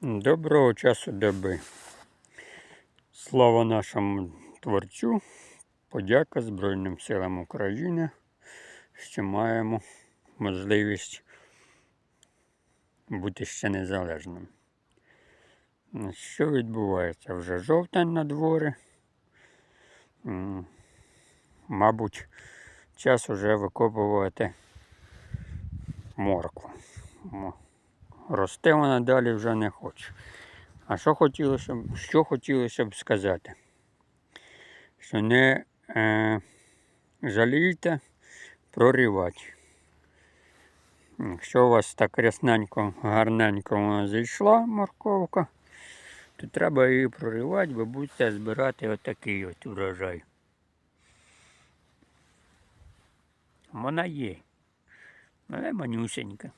Доброго часу доби. Слава нашому творцю, подяка Збройним силам України, що маємо можливість бути ще незалежним. Що відбувається? Вже жовтень на дворі. Мабуть, час уже викопувати моркву. Рости вона далі вже не хоче. А що хотілося що хотілося б сказати? Що не е, жалійте проривати. Якщо у вас так рясненько, гарненько вона зійшла морковка, то треба її проривати, бо будете збирати отакий от урожай. Вона є, але манюсенька.